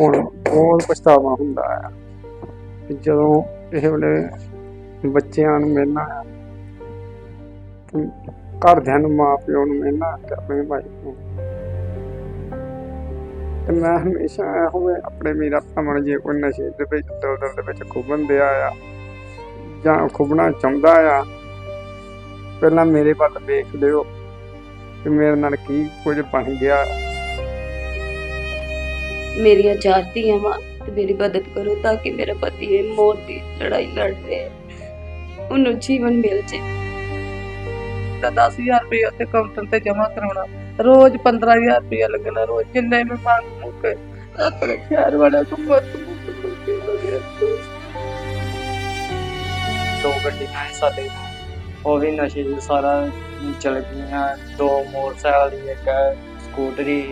ਹੁਣ ਬਹੁਤ ਪਛਤਾਵਾ ਹੁੰਦਾ ਆ ਜਦੋਂ ਇਹ ਵੇਲੇ ਬੱਚਿਆਂ ਨੂੰ ਮਿਲਣਾ ਘਰਦਿਆਂ ਨੂੰ ਮਾਂ ਪਿਓ ਨੂੰ ਮਿਲਣਾ ਤੇ ਆਪਣੇ ਭਾਈ ਨੂੰ। ਤੇ ਮੈਂ ਹਮੇਸ਼ਾ ਇਹੋ ਹੀ ਆਪਣੇ ਮੇਰਾ ਭਮਣ ਜੇ ਕੋਈ ਨਸ਼ੇ ਦੇ ਵਿੱਚ, ਦਲਦਲ ਦੇ ਵਿੱਚ ਖੁੱਬਣ ਦਿਆ ਆ ਜਾਂ ਖੁੱਬਣਾ ਚਾਹੁੰਦਾ ਆ, ਪਹਿਲਾਂ ਮੇਰੇ ਵੱਲ ਵੇਖ ਲਿਓ ਕਿ ਮੇਰੇ ਨਾਲ ਕੀ ਕੁਝ ਬਣ ਗਿਆ। ਮੇਰੀਆਂ ਚਾਰ ਧੀਆਂ ਵਾਂ ਤੇ ਮੇਰੀ ਮਦਦ ਕਰੋ ਤਾਂ ਕਿ ਮੇਰਾ ਪਤੀ ਇਹ ਮੌਤ ਦੀ ਲੜਾਈ ਲੜ ਰਿਹਾ ਹੈ ਉਹਨੂੰ ਜੀਵਨ ਮਿਲ ਜੇ ਦਾ 10000 ਰੁਪਏ ਉੱਤੇ ਕਾਊਂਟਰ ਤੇ ਜਮ੍ਹਾਂ ਕਰਾਉਣਾ ਰੋਜ਼ 15000 ਰੁਪਏ ਲੱਗਣਾ ਰੋਜ਼ ਜਿੰਨੇ ਵੀ ਮੰਗ ਮੁੱਕੇ ਆਪਣੇ ਸ਼ਹਿਰ ਵਾਲਾ ਤੋਂ ਮਤ ਮੁੱਕੇ ਦੋ ਗੱਡੀਆਂ ਸੀ ਸਾਡੇ ਉਹ ਵੀ ਨਸ਼ੇ 'ਚ ਸਾਰਾ ਚਲ ਗਈਆਂ ਦੋ ਮੋਟਰਸਾਈਕਲ ਦੀ ਇੱਕ ਸਕੂਟਰੀ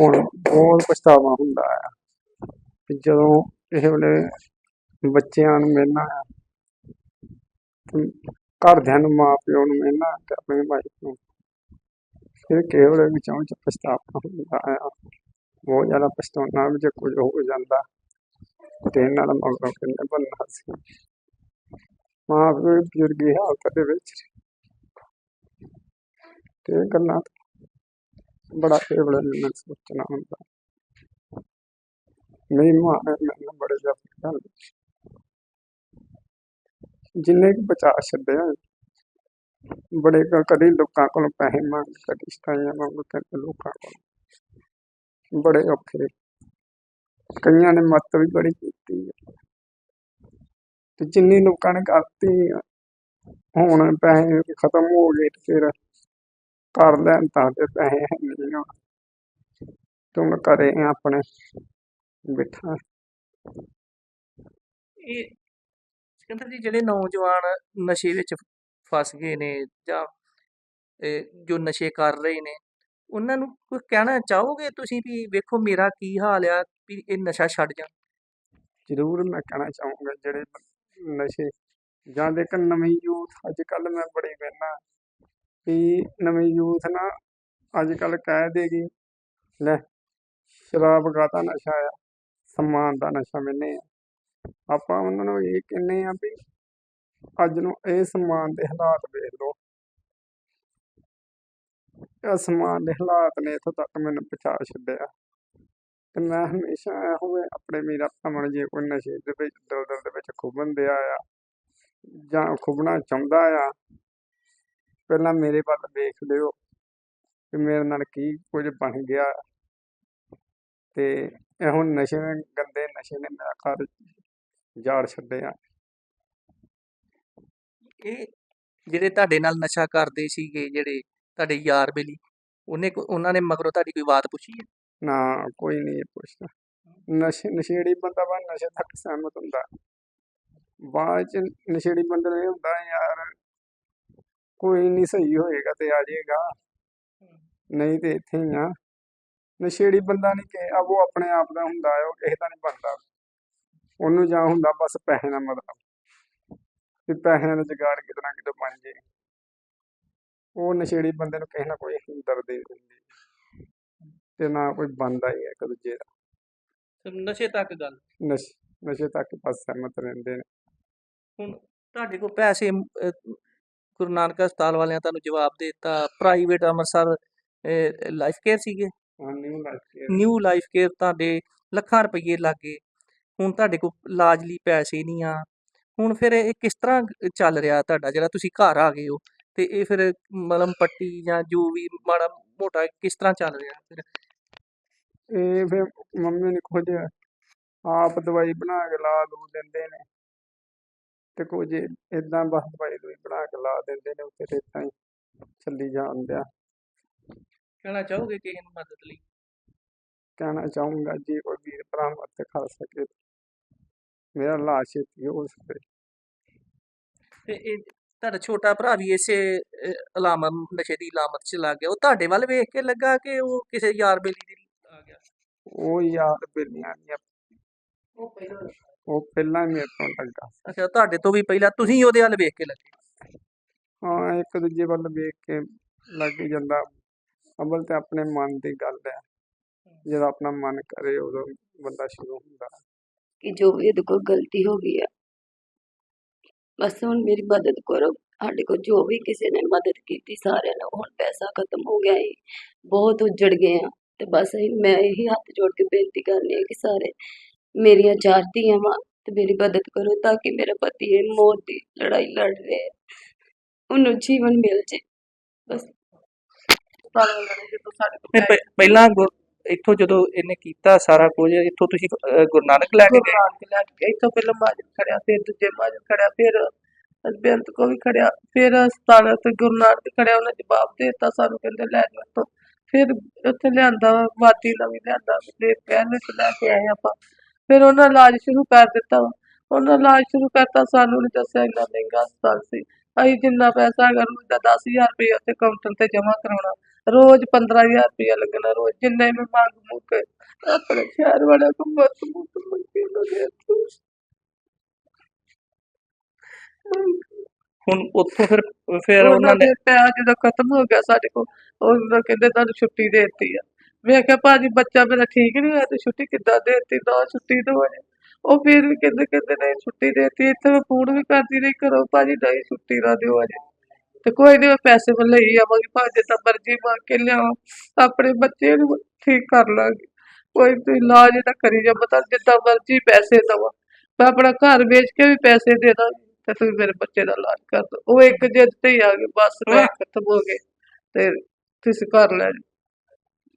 ਹੁਣ ਬਹੁਤ ਪਛਤਾਵਾ ਹੁੰਦਾ ਆ ਕਿ ਜਦੋਂ ਇਹ ਵੇਲੇ ਬੱਚਿਆਂ ਨੂੰ ਮਿਲਣਾ ਆ ਘਰਦਿਆਂ ਨੂੰ ਮਾਂ ਪਿਓ ਨੂੰ ਮਿਲਣਾ ਤੇ ਆਪਣੇ ਭਾਈ ਨੂੰ, ਫਿਰ ਕੇਵਲ ਵਿੱਚੋਂ ਚ ਪਛਤਾਵਾ ਹੁੰਦਾ ਆ। ਬਹੁਤ ਜ਼ਿਆਦਾ ਪਛਤਾਉਣਾ ਵੀ ਜੇ ਕੁਝ ਹੋ ਜਾਂਦਾ ਤੇ ਇਹਨਾਂ ਦਾ ਮਗਰੋਂ ਕਿੰਨੇ ਬੰਨਾ ਸੀ। ਮਾਂ ਪਿਓ ਬਜ਼ੁਰਗੀ ਹਾਲਤ ਦੇ ਵਿੱਚ। ਤੇ ਇਹ ਗੱਲਾਂ ਤੋਂ ਬੜਾ ਕੇਵਲ ਮੈਨੂੰ ਸੋਚਣਾ ਮੇਰੀ ਮਾਂ ਨੇ ਮੈਨੂੰ ਬੜੇ ਜ਼ਿਆਦਾ ਗੱਲ ਜਿੰਨੇ ਕੁ ਬਚਾ ਛੱਡਿਆ ਬੜੇ ਕਦੀ ਲੋਕਾਂ ਕੋਲੋਂ ਪੈਸੇ ਮੰਗ ਕਦੀ ਸਤਾਈਆਂ ਮੰਗ ਕਦੀ ਲੋਕਾਂ ਕੋਲ ਬੜੇ ਔਖੇ ਕਈਆਂ ਨੇ ਮਤ ਵੀ ਬੜੀ ਕੀਤੀ ਤੇ ਜਿੰਨੀ ਲੋਕਾਂ ਨੇ ਕਰਤੀ ਹੁਣ ਪੈਸੇ ਖਤਮ ਹੋ ਗਏ ਤੇ ਫਿਰ ਕਰ ਲੈਣ ਤਾਂ ਤੇ ਪੈਸੇ ਨਹੀਂ ਹੁਣ। ਤੂੰ ਆ ਆਪਣੇ ਬਿਠਾ। ਇਹ ਸਿਕੰਦਰ ਜੀ ਜਿਹੜੇ ਨੌਜਵਾਨ ਨਸ਼ੇ ਵਿੱਚ ਫਸ ਗਏ ਨੇ ਜਾਂ ਇਹ ਜੋ ਨਸ਼ੇ ਕਰ ਰਹੇ ਨੇ ਉਹਨਾਂ ਨੂੰ ਕੋਈ ਕਹਿਣਾ ਚਾਹੋਗੇ ਤੁਸੀਂ ਵੀ ਵੇਖੋ ਮੇਰਾ ਕੀ ਹਾਲ ਆ ਵੀ ਇਹ ਨਸ਼ਾ ਛੱਡ ਜਾਣ? ਜ਼ਰੂਰ ਮੈਂ ਕਹਿਣਾ ਚਾਹੂੰਗਾ ਜਿਹੜੇ ਨਸ਼ੇ ਜਾਂ ਦੇਖ ਨਵੀਂ ਯੂਥ ਅੱਜ ਕੱਲ ਮੈਂ ਬੜੀ ਵੇਖਣਾ ਵੀ ਨਵੀਂ ਯੂਥ ਨਾ ਅੱਜ ਕੱਲ ਕਹਿ ਦੇਗੀ ਲੈ ਸ਼ਰਾਬ ਗਾਤਾ ਨਸ਼ਾ ਆ, ਸਮਾਨ ਦਾ ਨਸ਼ਾ ਮੈਨੇ ਆਪਾਂ ਉਹਨਾਂ ਨੂੰ ਇਹ ਕਹਿੰਦੇ ਆ ਵੀ ਅੱਜ ਨੂੰ ਇਹ ਸਮਾਨ ਦੇ ਹਾਲਾਤ ਵੇਖ ਲਓ। ਇਹ ਸਮਾਨ ਦੇ ਹਾਲਾਤ ਨੇ ਇੱਥੋਂ ਤੱਕ ਮੈਨੂੰ ਪਹੁੰਚਾ ਛੱਡਿਆ। ਤੇ ਮੈਂ ਹਮੇਸ਼ਾ ਇਹੋ ਹੀ ਆਪਣੇ ਮੇਰਾ ਭਵਨ ਜੇ ਕੋਈ ਨਸ਼ੇ ਦੇ ਵਿੱਚ, ਦਲਦਲ ਦੇ ਵਿੱਚ ਖੁੱਬਣ ਦਿਆ ਆ ਜਾਂ ਖੁੱਬਣਾ ਚਾਹੁੰਦਾ ਆ। ਪਹਿਲਾਂ ਮੇਰੇ ਵੱਲ ਵੇਖ ਲਿਓ ਕਿ ਮੇਰੇ ਨਾਲ ਕੀ ਕੁਝ ਬਣ ਗਿਆ। ਤੇ ਇਹ ਹੁਣ ਨਸ਼ੇ ਗੰਦੇ ਨਸ਼ੇ ਨੇ ਮੇਰਾ ਘਰ ਜਾੜ ਛੱਡਿਆ। ਇਹ ਜਿਹੜੇ ਤੁਹਾਡੇ ਨਾਲ ਨਸ਼ਾ ਕਰਦੇ ਸੀਗੇ ਜਿਹੜੇ ਤੁਹਾਡੇ ਯਾਰ ਬੇਲੀ ਉਹਨੇ ਉਹਨਾਂ ਨੇ ਮਗਰੋਂ ਤੁਹਾਡੀ ਕੋਈ ਬਾਤ ਪੁੱਛੀ ਹੈ? ਨਾ ਕੋਈ ਨਹੀਂ ਪੁੱਛਦਾ। ਨਸ਼ੇ ਨਸ਼ੇੜੀ ਬੰਦਾ ਬਾ ਨਸ਼ੇ ਤੱਕ ਸਹਿਮਤ ਹੁੰਦਾ। ਬਾਅਦ ਚ ਨਸ਼ੇੜੀ ਬੰਦੇ ਨੂੰ ਹੁੰਦਾ ਯਾਰ ਕੋਈ ਨਹੀਂ ਸਹੀ ਹੋਏਗਾ ਤੇ ਆ ਜਾਏਗਾ। ਨਹੀਂ ਤੇ ਇੱਥੇ ਹੀ ਆ। ਨਸ਼ੇੜੀ ਬੰਦਾ ਨਹੀਂ ਕਿ ਆ ਉਹ ਆਪਣੇ ਆਪ ਦਾ ਹੁੰਦਾ ਹੈ ਉਹ ਕਿਸੇ ਦਾ ਨਹੀਂ ਬਣਦਾ। ਉਹਨੂੰ ਜਾਂ ਹੁੰਦਾ ਬਸ ਪੈਸੇ ਨਾਲ ਮਤਲਬ। ਵੀ ਪੈਸਿਆਂ ਦਾ ਜੁਗਾੜ ਕਿਤੇ ਨਾ ਕਿਤੇ ਬਣ ਜੇ। ਉਹ ਨਸ਼ੇੜੀ ਬੰਦੇ ਨੂੰ ਕਿਸੇ ਨਾ ਕੋਈ ਹਮਦਰਦੀ ਨਹੀਂ ਹੁੰਦੀ ਤੇ ਨਾ ਕੋਈ ਬਣਦਾ ਹੀ ਹੈ ਇੱਕ ਦੂਜੇ ਦਾ। ਨਸ਼ੇ ਤੱਕ ਗੱਲ। ਨਸ਼ੇ ਨਸ਼ੇ ਤੱਕ ਬਸ ਸਹਿਮਤ ਰਹਿੰਦੇ ਨੇ। ਹੁਣ ਤੁਹਾਡੇ ਕੋਲ ਪੈਸੇ ਗੁਰੂ ਨਾਨਕ ਹਸਪਤਾਲ ਵਾਲਿਆਂ ਤੁਹਾਨੂੰ ਜਵਾਬ ਦੇ ਦਿੱਤਾ। ਪ੍ਰਾਈਵੇਟ ਅੰਮ੍ਰਿਤਸਰ ਲਾਈਫ ਕੇਅਰ ਸੀਗੇ। New life new life care ਤੁਹਾਡੇ ਲੱਖਾਂ ਰੁਪਏ ਲੱਗੇ। ਹੁਣ ਤੁਹਾਡੇ ਕੋਲ ਇਲਾਜ ਲਈ ਪੈਸੇ ਨਹੀਂ ਆ। ਹੁਣ ਫਿਰ ਇਹ ਕਿਸ ਤਰ੍ਹਾਂ ਚੱਲ ਰਿਹਾ ਤੁਹਾਡਾ? ਜਿਹੜਾ ਤੁਸੀਂ ਘਰ ਆ ਗਏ ਹੋ ਤੇ ਇਹ ਫਿਰ ਮਲਮ ਪੱਟੀ ਜਾਂ ਜੋ ਵੀ ਮਾੜਾ ਮੋਟਾ ਕਿਸ ਤਰ੍ਹਾਂ ਚੱਲ ਰਿਹਾ ਫਿਰ? ਇਹ ਫਿਰ ਮੰਮੀ ਨੇ ਕੁਝ ਆਪ ਦਵਾਈ ਬਣਾ ਕੇ ਲਾ ਲੂ ਦਿੰਦੇ ਨੇ। ਤੇ ਕੁਝ ਇਦਾਂ ਬਸ ਦਵਾਈ ਦਵਾਈ ਬਣਾ ਕੇ ਲਾ ਦਿੰਦੇ ਨੇ ਉੱਤੇ ਤੇ ਇਦਾਂ ਹੀ ਚੱਲੀ ਜਾਂਦਿਆ ਕਹਿਣਾ ਚਾਹੋਗੇ ਕਿਸੇ ਨੂੰ ਮਦਦ ਲਈ? ਕਹਿਣਾ ਚਾਹੂੰਗਾ ਜੇ ਕੋਈ ਵੀਰ ਭਰਾ ਮਦਦ ਕਰ ਸਕੇ। ਮੇਰਾ ਇਲਾਜ ਛੇਤੀ ਹੋ ਸਕੇ। ਤੇ ਇਹ ਤੁਹਾਡਾ ਛੋਟਾ ਭਰਾ ਵੀ ਇਸੇ ਅਲਾਮਤ ਨਸ਼ੇ ਦੀ ਅਲਾਮਤ 'ਚ ਲੱਗ ਗਿਆ। ਉਹ ਤੁਹਾਡੇ ਵੱਲ ਵੇਖ ਕੇ ਲੱਗਾ ਕਿ ਉਹ ਕਿਸੇ ਯਾਰ ਬੇਲੀ ਦੀ ਆ ਗਿਆ? ਉਹ ਯਾਰ ਬਿਲੀਆਂ ਦੀਆਂ। ਉਹ ਪਹਿਲਾਂ ਉਹ ਪਹਿਲਾਂ ਮੇਰੇ ਤੋਂ ਲੱਗਾ ਅੱਛਾ ਤੁਹਾਡੇ ਤੋਂ ਵੀ ਪਹਿਲਾਂ ਤੁਸੀਂ ਉਹਦੇ ਵੱਲ ਵੇਖ ਕੇ ਲੱਗੇ? ਹਾਂ ਇੱਕ ਦੂਜੇ ਵੱਲ ਵੇਖ ਕੇ ਲੱਗ ਹੀ ਜਾਂਦਾ। ਅਵਲ ਤੇ ਆਪਣੇ ਮਨ ਦੀ ਗੱਲ ਹੈ। ਜਦੋਂ ਆਪਣਾ ਮਨ ਕਰੇ ਉਦੋਂ ਬੰਦਾ ਸ਼ੁਰੂ ਹੁੰਦਾ। ਕਿ ਜੋ ਵੀ ਇਹਦੇ ਕੋਲ ਗਲਤੀ ਹੋ ਗਈ ਆ ਬਸ ਹੁਣ ਮੇਰੀ ਮਦਦ ਕਰੋ। ਸਾਡੇ ਕੋਲ ਜੋ ਵੀ ਕਿਸੇ ਨੇ ਮਦਦ ਕੀਤੀ ਸਾਰਿਆਂ ਨੇ ਹੁਣ ਪੈਸਾ ਖਤਮ ਹੋ ਗਿਆ ਹੈ ਬਹੁਤ ਉੱਜੜ ਗਏ ਆ। ਤੇ ਬਸ ਮੈਂ ਇਹੀ ਹੱਥ ਜੋੜ ਕੇ ਬੇਨਤੀ ਕਰਨੀ ਹੈ ਕਿ ਸਾਰੇ ਮੇਰੀਆਂ ਚਾਰ ਧੀਆਂ ਵਾਂ ਤੇ ਮੇਰੀ ਮਦਦ ਕਰੋ ਤਾਂ ਕਿ ਮੇਰਾ ਪਤੀ ਇਹ ਮੌਤ ਦੀ ਲੜਾਈ ਲੜ ਰਿਹਾ ਹੈ। ਉਹਨੂੰ ਜੀਵਨ ਮਿਲ ਜੇ। ਬਸ। ਤੇ ਪਹਿ- ਪਹਿਲਾਂ ਗੁਰ- ਇੱਥੋਂ ਜਦੋਂ ਇਹਨੇ ਕੀਤਾ ਸਾਰਾ ਕੁਝ ਇੱਥੋਂ ਤੁਸੀਂ ਅਹ, ਗੁਰੂ ਨਾਨਕ ਲੈ ਕੇ ਗਏ। ਇੱਥੋਂ ਪਹਿਲਾਂ ਮਾਜਨ ਖੜਿਆ ਫਿਰ ਦੂਜੇ ਮਾਜਨ ਖੜਿਆ ਫਿਰ ਬੇਅੰਤ ਕੋ ਵੀ ਖੜਿਆ ਫਿਰ ਹਸਪਤਾਲ ਤੇ ਗੁਰੂ ਨਾਨਕ ਖੜਿਆ ਉਹਨੇ ਜਵਾਬ ਦੇ ਦਿੱਤਾ ਸਾਨੂੰ ਕਹਿੰਦੇ ਲੈ ਜਾਓ ਇੱਥੋਂ ਫਿਰ ਉੱਥੇ ਲਿਆਂਦਾ ਵਾਦੀ ਦਾ ਵੀ ਲਿਆਂਦਾ ਦੇ ਕਹਿਣ ਵਿੱਚ ਲੈ ਕੇ ਆਏ ਆਪਾਂ। ਫਿਰ ਉਹਨਾਂ ਇਲਾਜ ਸ਼ੁਰੂ ਕਰ ਦਿੱਤਾ। ਵਾ। ਉਹਨਾਂ ਇਲਾਜ ਸ਼ੁਰੂ ਕਰਤਾ ਸਾਨੂੰ ਨਹੀਂ ਦੱਸਿਆ ਇੰਨਾ ਮਹਿੰਗਾ ਹਸਪਤਾਲ ਸੀ। ਅਸੀਂ ਜਿੰਨਾ ਪੈਸਾ ਹੈਗਾ ਰੋਜ਼ ਦਾ 10000 ਰੁਪਏ ਉੱਥੇ ਕਾਊਂਟਰ ਤੇ ਜਮ੍ਹਾਂ ਕਰਾਉਣਾ ਰੋਜ਼ 15000 ਰੁਪਏ ਲੱਗਣਾ ਰੋਜ਼ ਜਿੰਨੇ ਵੀ ਮੰਗ ਮੁੱਕ ਆਪਣੇ ਸ਼ਹਿਰ ਵਾਲਾ ਕੋ ਮਤ ਮੁੱਕ ਮੰਗੇ ਲਗੇ ਹੁਣ ਉੱਥੋਂ ਫਿਰ ਫਿਰ ਉਹਨਾਂ ਨੇ ਪਿਆ ਜਦੋਂ ਖਤਮ ਹੋ ਗਿਆ ਸਾਡੇ ਕੋਲ ਉਹਨਾਂ ਕਹਿੰਦੇ ਤੁਹਾਨੂੰ ਛੁੱਟੀ ਦੇ ਦਿੱਤੀ ਆ। ਮੈਂ ਕਿਹਾ ਭਾਜੀ ਬੱਚਾ ਮੇਰਾ ਠੀਕ ਨਹੀਂ ਹੋਇਆ ਤੇ ਛੁੱਟੀ ਕਿੱਦਾਂ ਦੇ ਦਿੱਤੀ? ਨਾ ਛੁੱਟੀ ਦੋ ਉਹ ਫਿਰ ਵੀ ਕਹਿੰਦੇ ਕਹਿੰਦੇ ਨਹੀਂ ਛੁੱਟੀ ਦੇ ਦਿੱਤੀ। ਇੱਥੇ ਮੈਂ ਫੋਨ ਵੀ ਕਰਦੀ ਰਹੀ ਕਰੋ ਭਾਜੀ ਨਹੀਂ ਛੁੱਟੀ ਨਾ ਦਿਓ ਅਜੇ। ਤੇ ਕੋਈ ਨਹੀਂ ਪੈਸੇ ਮੈਂ ਲਈ ਆਵਾਂਗੀ। ਭਾਜੀ ਤਾਂ ਮਰਜ਼ੀ ਮੰਗ ਕੇ ਲਿਆਵਾਂ। ਆਪਣੇ ਬੱਚੇ ਨੂੰ ਠੀਕ ਕਰ ਲਾਂਗੀ। ਕੋਈ ਤੁਸੀਂ ਇਲਾਜ ਇਹਦਾ ਕਰੀ ਜਾ ਪਤਾ ਜਿੱਦਾਂ ਮਰਜ਼ੀ ਪੈਸੇ ਦਵਾ। ਮੈਂ ਆਪਣਾ ਘਰ ਵੇਚ ਕੇ ਵੀ ਪੈਸੇ ਦੇ ਦਾਂਗੀ ਤੇ ਤੁਸੀਂ ਮੇਰੇ ਬੱਚੇ ਦਾ ਇਲਾਜ ਕਰ ਦਿਓ। ਉਹ ਇੱਕ ਜਿੱਦ ਤੇ ਹੀ ਆ ਗਏ। ਬਸ ਮੈਂ ਖਤਮ ਹੋ ਗਏ। ਤੇ ਤੁਸੀਂ ਘਰ ਲੈ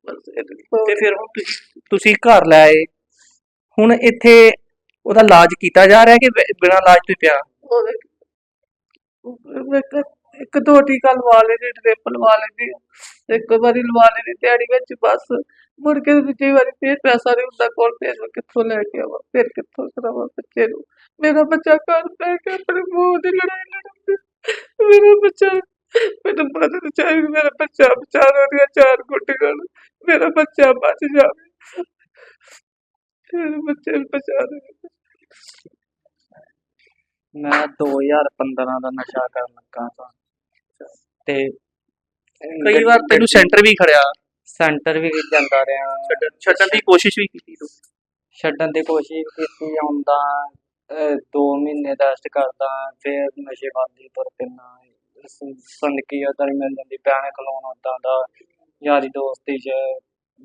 ਤੇ ਫਿਰ ਹੁਣ ਤੁਸੀਂ ਤੁਸੀਂ ਘਰ ਲੈ ਆਏ। ਹੁਣ ਇੱਥੇ ਉਹਦਾ ਇਲਾਜ ਕੀਤਾ ਜਾ ਰਿਹਾ ਕਿ ਬਿ- ਬਿਨਾਂ ਇਲਾਜ ਤੋਂ ਹੀ ਪਿਆ? ਉਹਦੇ ਉਹ ਇੱਕ ਇੱਕ ਦੋ ਟੀਕਾ ਲਵਾ ਲੈਣੇ ਡ੍ਰਿਪ ਲਵਾ ਲੈਂਦੀ ਆ ਇੱਕ ਵਾਰੀ ਲਵਾ ਲੈਣੀ ਦਿਹਾੜੀ ਵਿੱਚ ਬਸ। ਮੁੜ ਕੇ ਦੂਜੀ ਵਾਰੀ ਫੇਰ ਪੈਸਾ ਨਹੀਂ ਹੁੰਦਾ ਕੋਲ ਫੇਰ ਮੈਂ ਕਿੱਥੋਂ ਲੈ ਕੇ ਆਵਾਂ ਫੇਰ ਕਿੱਥੋਂ ਕਰਾਵਾਂ ਬੱਚੇ ਨੂੰ। ਮੇਰਾ ਬੱਚਾ ਘਰ ਬਹਿ ਕੇ ਆਪਣੇ ਮੂੰਹ ਦੀ ਲੜਾਈ ਲੜਦਾ ਮੇਰਾ ਬੱਚਾ ਮੈਨੂੰ ਮਦਦ ਚਾਹੀਦੀ ਮੇਰਾ ਬੱਚਾ ਬਚਾਰਾ ਦੀਆਂ ਚਾਰ ਗੁੱਟੀਆਂ ਨੂੰ ਮੇਰਾ ਬੱਚਾ ਬਚ ਜਾਵੇ। ਮੇਰੇ ਬੱਚੇ ਨੂੰ ਬਚਾ ਦੇ। ਮੈਂ 2015 ਦਾ ਨਸ਼ਾ ਕਰਨ ਲੱਗਾ ਸਾਂ। ਤੇ ਕਈ ਵਾਰ ਤੈਨੂੰ ਸੈਂਟਰ ਵੀ ਖੜਿਆ। ਸੈਂਟਰ ਵੀ ਜਾਂਦਾ ਰਿਹਾ। ਛੱਡਣ ਛੱਡਣ ਦੀ ਕੋਸ਼ਿਸ਼ ਵੀ ਕੀਤੀ ਤੂੰ। ਛੱਡਣ ਦੀ ਕੋਸ਼ਿਸ਼ ਕੀਤੀ ਆਉਂਦਾ 2 ਮਹੀਨੇ ਰੈਸਟ ਕਰਦਾ ਫਿਰ ਨਸ਼ੇ ਵੱਲਦੀ ਤੁਰ ਪੈਂਦਾ। ਸੰਦਕੀ ਉਧਰ ਮਿਲ ਜਾਂਦੀ ਭੈਣ ਖਲੋਣ ਉਦਾਂ ਦਾ। ਯਾਰੀ ਦੋਸਤੀ ਚ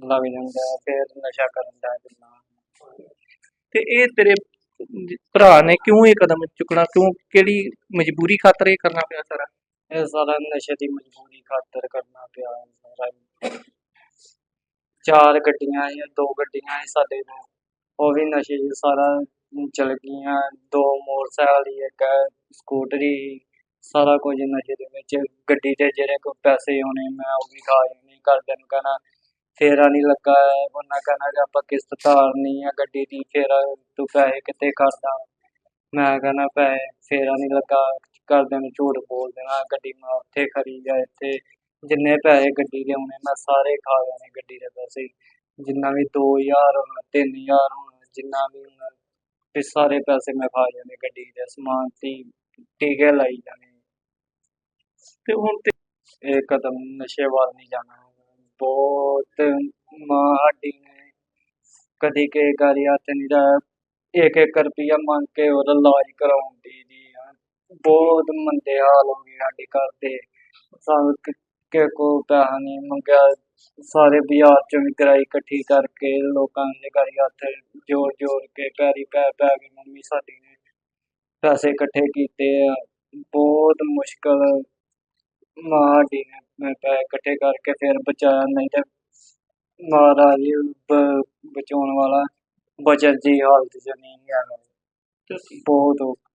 ਲੱਗ ਜਾਂਦਾ ਫਿਰ ਨਸ਼ਾ ਕਰਨ ਦਾ ਪੈਂਦਾ ਤੇ ਇਹ ਤੇਰੇ ਭਰਾ ਨੇ ਕਿਉਂ ਇਹ ਕਦਮ ਚੁੱਕਣਾ? ਕਿਉਂ, ਕਿਹੜੀ ਮਜਬੂਰੀ ਖਾਤਰ ਇਹ ਕਰਨਾ ਪਿਆ ਸਾਰਾ? ਇਹ ਸਾਰਾ ਨਸ਼ੇ ਦੀ ਮਜਬੂਰੀ ਖਾਤਰ ਕਰਨਾ ਪਿਆ ਸਾਰਾ ਚਾਰ ਗੱਡੀਆਂ ਸੀ ਦੋ ਗੱਡੀਆਂ ਸੀ ਸਾਡੇ ਨੂੰ ਉਹ ਵੀ ਨਸ਼ੇ 'ਚ ਸਾਰਾ ਚਲ ਗਈਆਂ। ਦੋ ਮੋਟਰਸਾਈਕਲ ਸੀ ਇੱਕ ਸਕੂਟਰੀ, ਸਾਰਾ ਕੁਝ ਨਸ਼ੇ ਦੇ ਵਿੱਚ। ਗੱਡੀ ਤੇ ਜਿਹੜੇ ਕੋ ਪੈਸੇ ਹੋਣੇ, ਮੈਂ ਉਹ ਵੀ ਖਾ ਜਾਣੇ ਘਰਦਿਆਂ ਨੂੰ ਕਹਿਣਾ, ਫੇਰਾ ਨਹੀਂ ਲੱਗਾ, ਉਹਨਾਂ ਕਹਿਣਾ ਕਿ ਆਪਾਂ ਕਿਸ਼ਤ ਧਾਰਨੀ ਆ ਗੱਡੀ ਦੀ, ਫੇਰਾ ਤੂੰ ਪੈਸੇ ਕਿੱਥੇ ਕਰਦਾ ਮੈਂ ਕਹਿਣਾ ਪੈਸੇ, ਫੇਰਾ ਨਹੀਂ ਲੱਗਾ, ਘਰਦਿਆਂ ਨੂੰ ਝੂਠ ਬੋਲ ਦੇਣਾ, ਗੱਡੀ ਮੈਂ ਉੱਥੇ ਖਰੀ ਆ, ਇੱਥੇ ਜਿੰਨੇ ਪੈਸੇ ਗੱਡੀ ਦੇ ਆਉਣੇ ਮੈਂ ਸਾਰੇ ਖਾ ਜਾਣੇ ਗੱਡੀ ਦੇ ਪੈਸੇ। ਜਿੰਨਾ ਵੀ 2000 ਹੋਣਾ 3000 ਹੋਣਾ, ਜਿੰਨਾ ਵੀ ਹੋਣਾ ਤੇ ਸਾਰੇ ਪੈਸੇ ਮੈਂ ਖਾ ਜਾਣੇ ਗੱਡੀ ਦੇ ਸਮਾਨ ਤੇ ਟੀਕੇ ਲਾਈ ਜਾਣੇ। ਤੇ ਹੁਣ ਤੇ ਇਹ ਕਦਮ ਨਸ਼ੇ ਵੱਲ ਨਹੀਂ ਜਾਣਾ। ਬਹੁਤ ਮਾਂ ਸਾਡੀ ਨੇ। ਕਦੀ ਕੇ ਗਾਰੀ ਹੱਥ ਨਹੀਂ ਲਾਇਆ। ਇੱਕ ਇੱਕ ਰੁਪਈਆ ਮੰਗ ਕੇ ਉਹਦਾ ਇਲਾਜ ਕਰਾਉਂਦੀ ਦੀ ਆ। ਬਹੁਤ ਮੰਦੇ ਹਾਲ ਹੋ ਗਏ ਸਾਡੇ ਘਰ ਦੇ। ਸਾਨੂੰ ਕਿ- ਕੋ ਪੈਸਾ ਨਹੀਂ ਮੰਗਿਆ। ਸਾਰੇ ਬਾਜ਼ਾਰ ਚੋਂ ਵੀ ਗਰਾਈ ਇਕੱਠੀ ਕਰਕੇ ਲੋਕਾਂ ਦੇ ਗਾਰੀ ਹੱਥ ਜੋੜ ਜੋੜ ਕੇ ਪੈਰੀ ਪੈ ਪੈ ਕੇ ਮੰਮੀ ਸਾਡੀ ਨੇ। ਪੈਸੇ ਇਕੱਠੇ ਕੀਤੇ ਆ। ਬਹੁਤ ਮੁਸ਼ਕਲ ਮਾਂ ਨੇ ਮੈਂ ਪੈਸੇ ਇਕੱਠੇ ਕਰਕੇ ਫਿਰ ਬਚਾਇਆ ਨਹੀਂ ਤੇ ਮਹਾਰਾਜ ਬ- ਬਚਾਉਣ ਵਾਲਾ ਬਚਤ ਦੀ ਹਾਲਤ 'ਚ ਨਹੀਂ ਹੈਗਾ। ਬਹੁਤ ਔਖਾ।